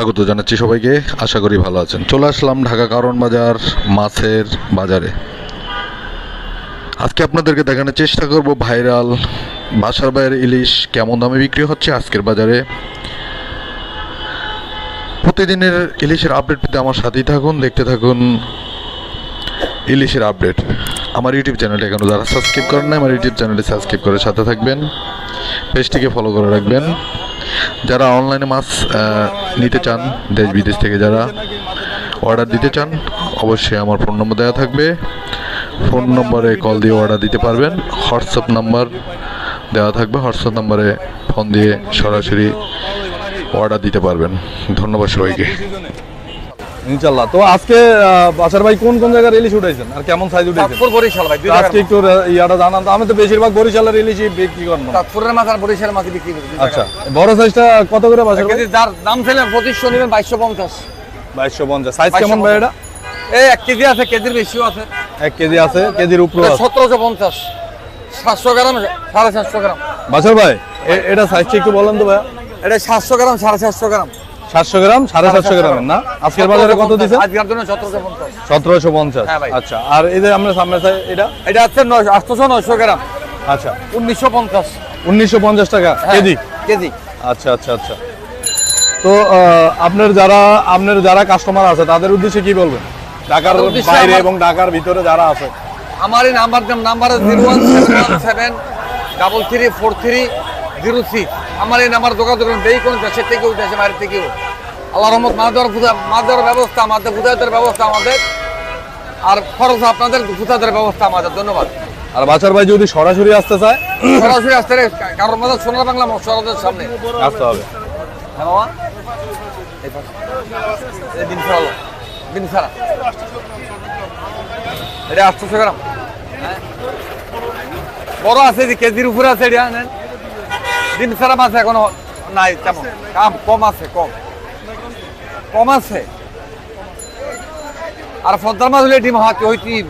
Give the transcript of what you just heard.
স্বাগত জানাচ্ছি সবাইকে। আশা করি ভালো আছেন। চলে আসলাম ঢাকা কারণ বাজার, মাছের বাজারে। আজকে আপনাদেরকে দেখানোর চেষ্টা করব ভাইরাল বাসার বাইরে ইলিশ কেমন দামে বিক্রি হচ্ছে আজকের বাজারে। প্রতিদিনের ইলিশের আপডেট পেতে আমার সাথেই থাকুন, দেখতে থাকুন ইলিশের আপডেট। আমার ইউটিউব চ্যানেলটা এখনও যারা সাবস্ক্রাইব করেন না আমার ইউটিউব চ্যানেলটি সাবস্ক্রাইব করে সাথে থাকবেন। পেজটিকে ফলো করে রাখবেন। যারা অনলাইনে মাছ নিতে চান দেশ বিদেশ থেকে যারা অর্ডার দিতে চান, অবশ্যই আমার ফোন নম্বর দেওয়া থাকবে। ফোন নম্বরে কল দিয়ে অর্ডার দিতে পারবেন। হোয়াটসঅ্যাপ নাম্বার দেওয়া থাকবে। হোয়াটসঅ্যাপ নাম্বারে ফোন দিয়ে সরাসরি অর্ডার দিতে পারবেন। ধন্যবাদ সবাইকে। ইনশাল্লাহ তো আজকে বাসার ভাই কোন কোন জায়গার ইলিশ উঠাইছেন? আর কেমন সাইজ উঠাইছেন? চাঁদপুর বরিশাল ভাই আজকে একটু ইয়াটা জানান তো। আমি তো বেশিরভাগ বরিশালের ইলিশই বিক্রি করব চাঁদপুরের মাছ আর বরিশালের মাছ বিক্রি করি আচ্ছা বড় সাইজটা কত করে বাসার ভাই যার দাম ছিলেন পঁচিশশো নেবেন বাইশশো পঞ্চাশ। বাইশশো পঞ্চাশ। সাইজ কেমন ভাই এটা? এই এক কেজি আছে কেজির বেশিও আছে। এক কেজি আছে কেজির উপরে আছে। সতেরোশো পঞ্চাশ। সাতশো গ্রাম সাড়ে সাতশো গ্রাম। বাসার ভাই এটা সাইজটা একটু বলেন তো ভাই এটা সাতশো গ্রাম সাড়ে সাতশো গ্রাম। সাতশো গ্রাম সাড়ে সাতশো গ্রামের না? আজকের বাজারে কত দিছে? আজকের জন্য সতেরোশো পঞ্চাশ। হ্যাঁ। আচ্ছা আর এই যে আমরা সামনে এটা? এটা আছে আটশোশো নয়শো গ্রাম। আচ্ছা। উনিশশো পঞ্চাশ। উনিশশো পঞ্চাশ টাকা হ্যাঁ, কেজি? কেজি। আচ্ছা আচ্ছা আচ্ছা। তো আপনার যারা আপনার যারা কাস্টমার আছে তাদের উদ্দেশ্যে কি বলবেন? ঢাকার বাইরে এবং ঢাকার ভিতরে যারা আছে। আমার এই number number zero one seven double three four three zero six আমার এই নাম্বার যোগাযোগ করুন। যেই কোনো দেশের থেকে উঠেছে বাইরে থেকেও আল্লাহ রহমত ফুদা মাছ দেওয়ার ব্যবস্থা আমাদের ফুদাদের ব্যবস্থা আমাদের। আর খরচ আপনাদের ফুদাদের ব্যবস্থা আমাদের। ধন্যবাদ। আর বাচার ভাই যদি সরাসরি আসতে চায় সরাসরি আসতে রে, কারণ মাঝে সোনার বাংলা মশলাদের সামনে। আসতে হবে। হ্যাঁ এই পাশে। দিন ফেরালো দিন ফেরা এটা আটশোশো গ্রাম। হ্যাঁ। বড় আছে যে কেজির উপরে আছে এটা নেন। দিন ছাড়া মাছ এখনও নাই তেমন কাম, কম আছে, কম। কম আছে? আর ফদ্দার মাছ হলে ডিম হাতে হইতেই